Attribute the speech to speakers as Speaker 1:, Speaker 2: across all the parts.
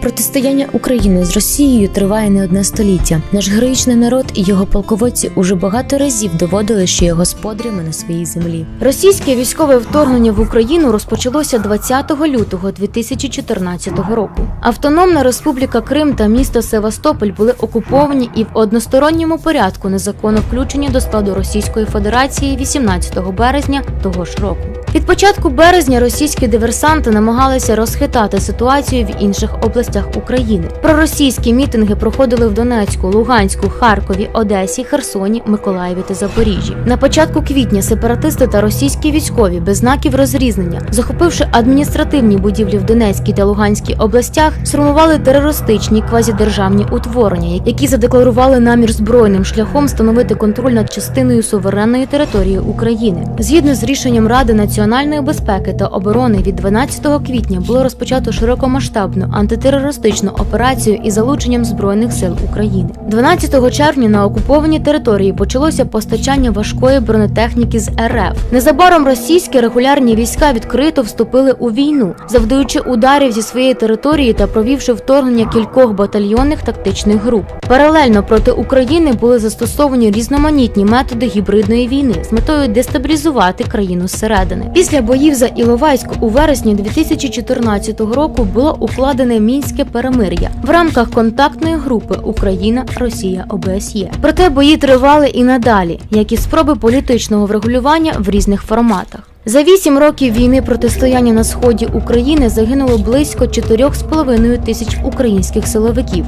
Speaker 1: Протистояння України з Росією триває не одне століття. Наш героїчний народ і його полководці уже багато разів доводили, що є господарями на своїй землі. Російське військове вторгнення в Україну розпочалося 20 лютого 2014 року. Автономна Республіка Крим та місто Севастополь були окуповані і в односторонньому порядку незаконно включені до складу Російської Федерації 18 березня того ж року. Від початку березня російські диверсанти намагалися розхитати ситуацію в інших областях України. Проросійські мітинги проходили в Донецьку, Луганську, Харкові, Одесі, Херсоні, Миколаєві та Запоріжжі. На початку квітня сепаратисти та російські військові без знаків розрізнення, захопивши адміністративні будівлі в Донецькій та Луганській областях, сформували терористичні квазідержавні утворення, які задекларували намір збройним шляхом встановити контроль над частиною суверенної території України. Згідно з рішенням Ради національної безпеки та оборони від 12 квітня було розпочато широкомасштабну антитерористичну операцію із залученням збройних сил України. 12 червня на окупованій території почалося постачання важкої бронетехніки з РФ. Незабаром російські регулярні війська відкрито вступили у війну, завдаючи ударів зі своєї території та провівши вторгнення кількох батальйонних тактичних груп. Паралельно проти України були застосовані різноманітні методи гібридної війни з метою дестабілізувати країну зсередини. Після боїв за Іловайськ у вересні 2014 року було укладене мінське перемир'я в рамках контактної групи Україна, Росія, ОБСЄ. Проте бої тривали і надалі, як і спроби політичного врегулювання в різних форматах. За вісім років війни протистояння на сході України загинуло близько 4,5 тисяч українських силовиків,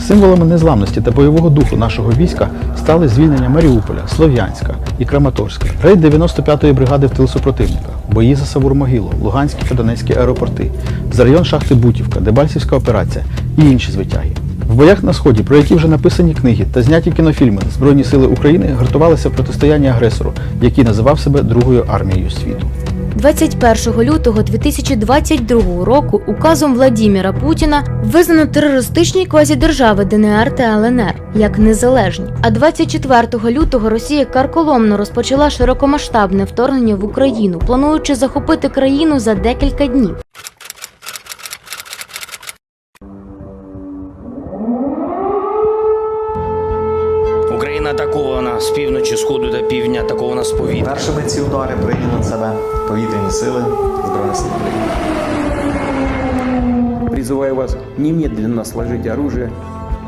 Speaker 2: Символами незламності та бойового духу нашого війська стали звільнення Маріуполя, Слов'янська і Краматорська, рейд 95-ї бригади в тил супротивника, бої за Савур-Могилу, Луганські та Донецькі аеропорти, за район шахти Бутівка, Дебальцівська операція і інші звитяги. В боях на сході, про які вже написані книги та зняті кінофільми, Збройні сили України гартувалися в протистоянні агресору, який називав себе Другою армією світу.
Speaker 1: 21 лютого 2022 року указом Владіміра Путіна визнано терористичні квазідержави ДНР та ЛНР як незалежні. А 24 лютого Росія карколомно розпочала широкомасштабне вторгнення в Україну, плануючи захопити країну за декілька днів.
Speaker 3: Україна атакована з півночі, сходу та півдня, атакована з повітря.
Speaker 4: Першими ці удари повітряні сили Збройних сил України.
Speaker 5: Призываю вас немедленно сложить оружие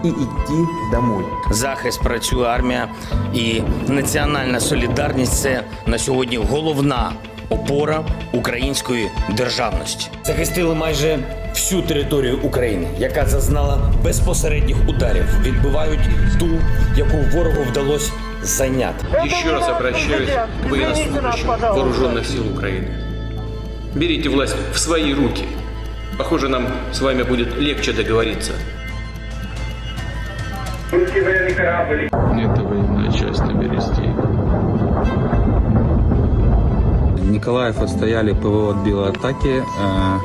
Speaker 5: и идти домой.
Speaker 3: Захист працює армія і національна солідарність це на сьогодні головна опора української державності. Захистили майже всю територію України, яка зазнала безпосередніх ударів. Відбивають ту, яку ворогу вдалося зайняти.
Speaker 6: Еще раз обращаюсь к военнослужащим вооруженных сил Украины. Берите власть в свои руки. Похоже, нам с вами будет легче договориться. Это военная часть на Бересте.
Speaker 7: Николаев отстояли, ПВО отбило атаки. Э,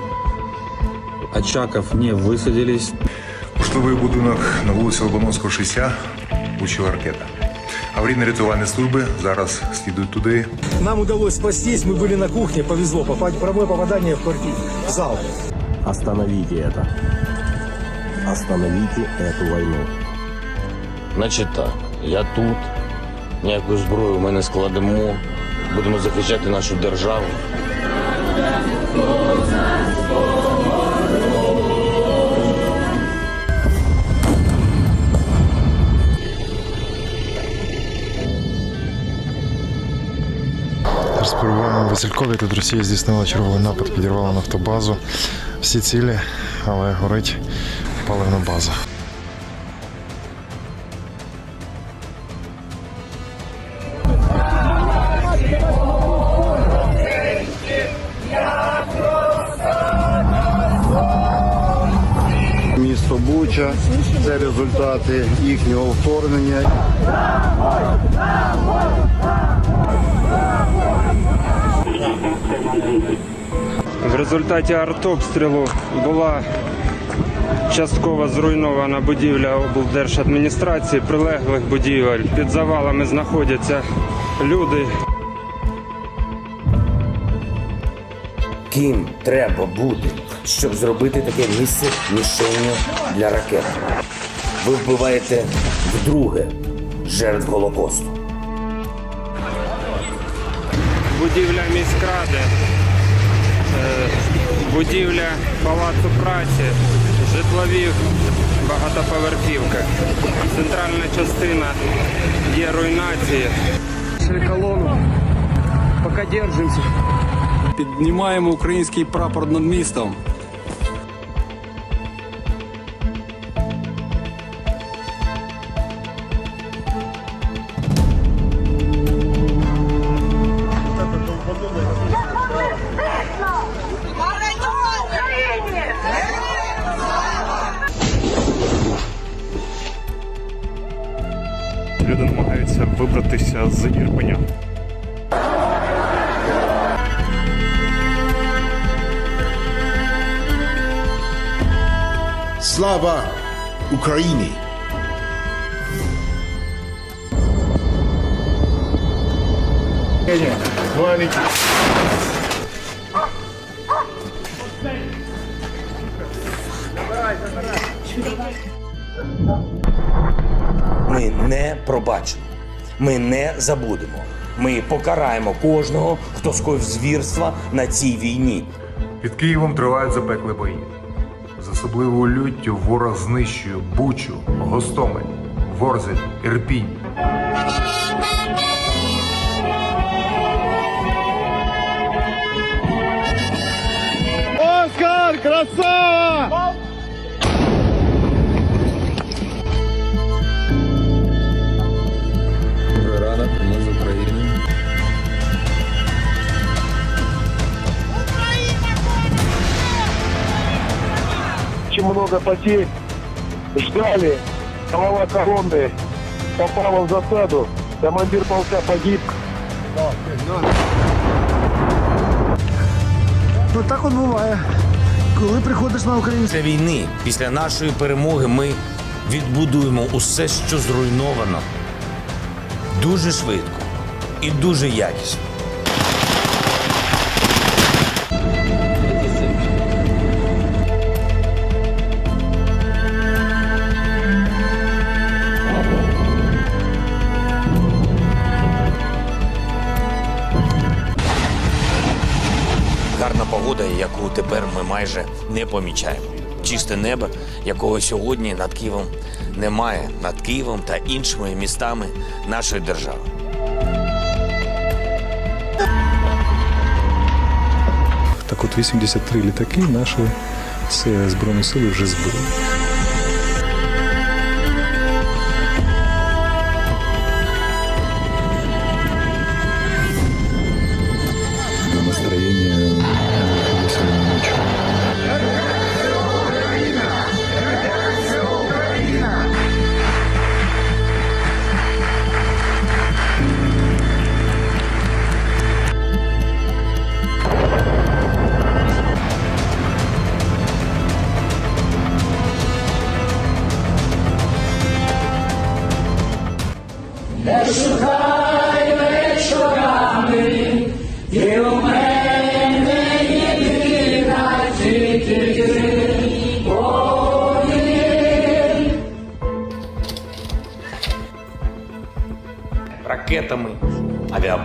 Speaker 7: Очаков не высадились.
Speaker 8: Поштовий будинок на вулиці Лобановського 60 влучила ракета. Аварійно-рятувальні служби зараз слідують туди.
Speaker 9: Нам удалось спастись, мы были на кухне, повезло, попасть, прямое попадание в квартиру, в зал.
Speaker 10: Остановите это. Остановите эту войну.
Speaker 11: Значить так, я тут, ніяку зброю ми не складемо, будемо захищати нашу державу.
Speaker 12: Зараз перебуваємо Василькові. Тут Росія здійснила черговий напад, підірвала нафтобазу. Всі цілі, але горить паливна база.
Speaker 9: Це результати їхнього вторгнення.
Speaker 5: В результаті артобстрілу була частково зруйнована будівля облдержадміністрації, прилеглих будівель. Під завалами знаходяться люди.
Speaker 3: Ким треба бути, щоб зробити таке місце мішенню для ракет? Ви вбиваєте вдруге жертв Голокосту.
Speaker 6: Будівля міськради, е, будівля палацу праці, житлові багатоповерхівки. Центральна частина є руйнації. Колону. Поки держимося.
Speaker 9: Піднімаємо український прапор над містом.
Speaker 10: Слава Україні!
Speaker 3: Ми не пробачимо, ми не забудемо. Ми покараємо кожного, хто скоїв звірства на цій війні.
Speaker 8: Під Києвом тривають запекли бої. З особливою люттю ворог знищує Бучу, Гостомель, Ворзель, Ірпінь.
Speaker 9: Много потерь. Ждали. Голова колонны попала в засаду. Командир полка погиб. Ну так от буває. Коли приходиш на Україну.
Speaker 3: Після війни, після нашої перемоги, ми відбудуємо усе, що зруйновано. Дуже швидко і дуже якісно. Погода, яку тепер ми майже не помічаємо. Чисте небо, якого сьогодні над Києвом немає, над Києвом та іншими містами нашої держави.
Speaker 12: Так от 83 літаки наші Збройні сили вже збили.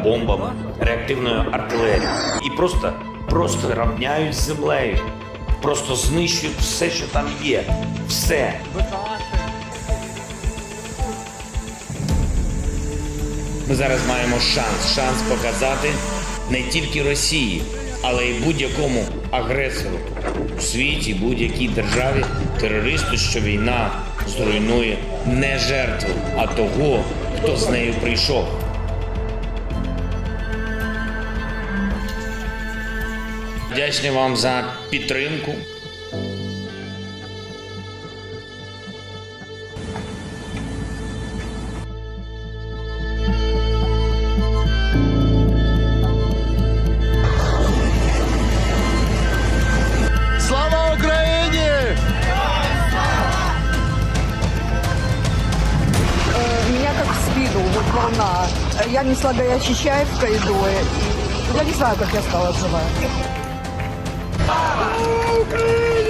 Speaker 3: Авіабомбами, реактивною артилерією. І просто, просто рівняють землею. Просто знищують все, що там є. Все. Ми зараз маємо шанс, шанс показати не тільки Росії, але й будь-якому агресору у світі, будь-якій державі, терористу, що війна зруйнує не жертву, а того, хто з нею прийшов. Вдячний вам за підтримку.
Speaker 10: Слава Україні!
Speaker 13: Меня как в спину, вот волна. Я несла горячий чай в коридоре. И я не знаю, как я стала жива.
Speaker 7: Lucas!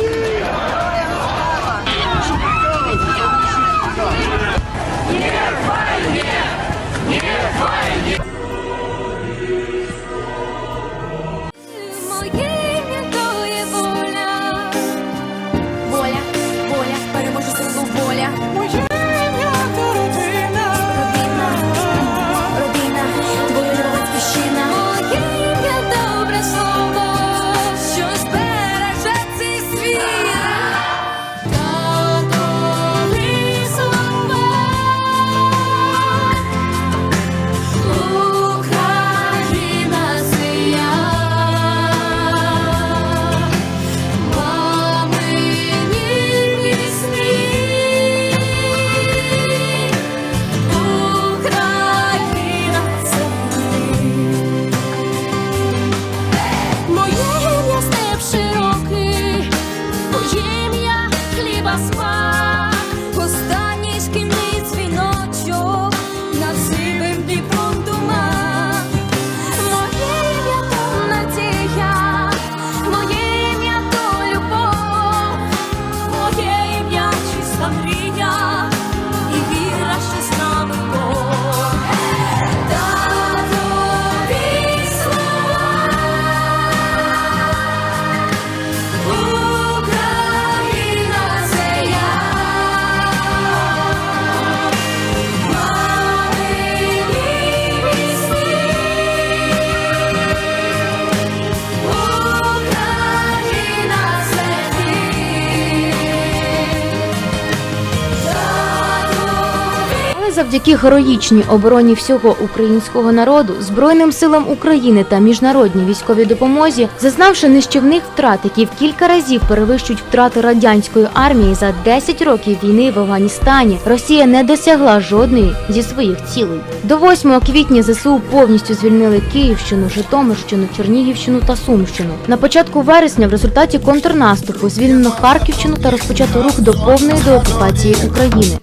Speaker 7: Завдяки героїчній обороні всього українського народу, Збройним силам України та міжнародній військовій допомозі, зазнавши нищівних втрат, які в кілька разів перевищують втрати радянської армії за 10 років війни в Афганістані, Росія не досягла жодної зі своїх цілей. До 8 квітня ЗСУ повністю звільнили Київщину, Житомирщину, Чернігівщину та Сумщину. На початку вересня в результаті контрнаступу звільнено Харківщину та розпочато рух до повної деокупації України.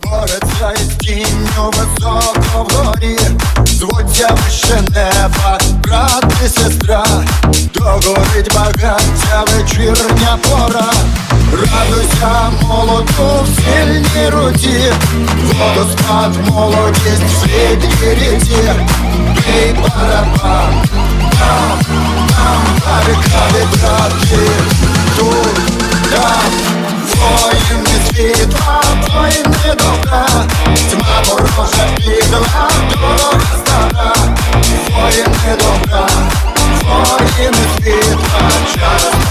Speaker 10: Тінню високо вгорі, звуться вище неба, брат і сестра, догорить багаття вечірня пора. Радуйся молоду в сильній руці, водоспад, молодість в світлій ріці, бій барабан, там, там, барикади, брати, тут, там, воїни світла, воїни добра, тьма підла, дорога стара, воїни добра, воїни світла, час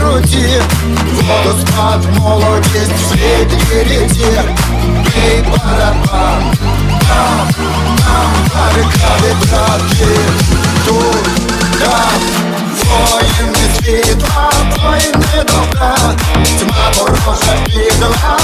Speaker 10: сильній Воду спад, молодість все ріці, бій барабан, там, там, барикади, брати, тут, там, воїни світла, воїни добра, тьма ворожа підла,